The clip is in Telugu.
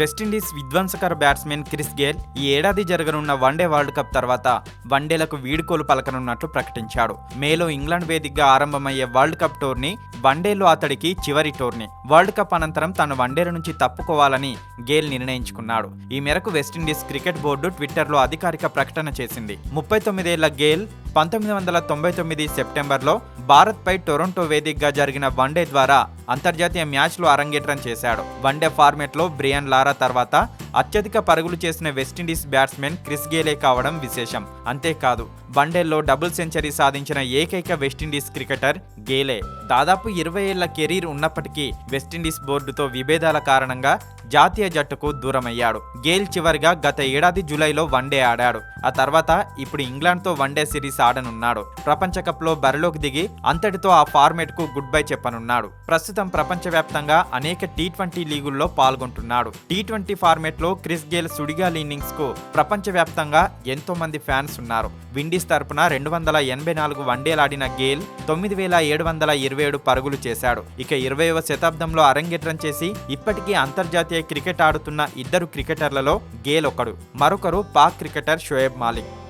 వెస్టిండీస్ విధ్వంసకర బ్యాట్స్మెన్ క్రిస్ గేల్ ఈ ఏడాది జరగనున్న వన్డే వరల్డ్ కప్ తర్వాత వన్డేలకు వీడుకోలు పలకనున్నట్లు ప్రకటించాడు. మేలో ఇంగ్లాండ్ వేదికగా ఆరంభమయ్యే వరల్డ్ కప్ టోర్నీ వన్డేలో అతడికి చివరి టోర్నీ. వరల్డ్ కప్ అనంతరం తాను వన్డేల నుంచి తప్పుకోవాలని గేల్ నిర్ణయించుకున్నాడు. ఈ మేరకు వెస్టిండీస్ క్రికెట్ బోర్డు ట్విట్టర్లో అధికారిక ప్రకటన చేసింది. ముప్పై తొమ్మిదేళ్ళ గేల్ పంతొమ్మిది వందల తొంభై తొమ్మిది సెప్టెంబర్లో భారత్పై టొరంటో వేదికగా జరిగిన వన్డే ద్వారా అంతర్జాతీయ మ్యాచ్లో అరంగేట్రం చేశాడు. వన్డే ఫార్మెట్లో బ్రియాన్ లారా తర్వాత అత్యధిక పరుగులు చేసిన వెస్టిండీస్ బ్యాట్స్మెన్ క్రిస్ గేలే కావడం విశేషం. అంతేకాదు వన్డేల్లో డబుల్ సెంచరీ సాధించిన ఏకైక వెస్టిండీస్ క్రికెటర్ గేలే. దాదాపు ఇరవై ఏళ్ళ కెరీర్ ఉన్నప్పటికీ వెస్టిండీస్ బోర్డుతో విభేదాల కారణంగా జాతీయ జట్టుకు దూరమయ్యాడు. గేల్ చివరిగా గత ఏడాది జూలైలో వన్డే ఆడాడు. ఆ తర్వాత ఇప్పుడు ఇంగ్లాండ్తో వన్డే సిరీస్ ఆడనున్నాడు. ప్రపంచ కప్లో బరిలోకి దిగి అంతటితో ఆ ఫార్మేట్కు గుడ్ బై చెప్పనున్నాడు. ప్రస్తుతం ప్రపంచవ్యాప్తంగా అనేక టీ ట్వంటీ లీగుల్లో పాల్గొంటున్నాడు. టీ ట్వంటీ ఫార్మేట్లో క్రిస్ గేల్ సుడిగాలి ఇన్నింగ్స్కు ప్రపంచవ్యాప్తంగా ఎంతో మంది ఫ్యాన్స్ ఉన్నారు. విండీస్ తరపున రెండు వందల ఎనభై నాలుగు వన్డేలాడిన గేల్ తొమ్మిది వేల ఏడు వందల ఇరవై ఏడు పరుగులు చేశాడు. ఇక ఇరవైవ శతాబ్దంలో అరంగేట్రం చేసి ఇప్పటికీ అంతర్జాతీయ క్రికెట్ ఆడుతున్న ఇద్దరు క్రికెటర్లలో గేల్ ఒకడు మరొకరు పాక్ క్రికెటర్ షోయబ్ మాలిక్.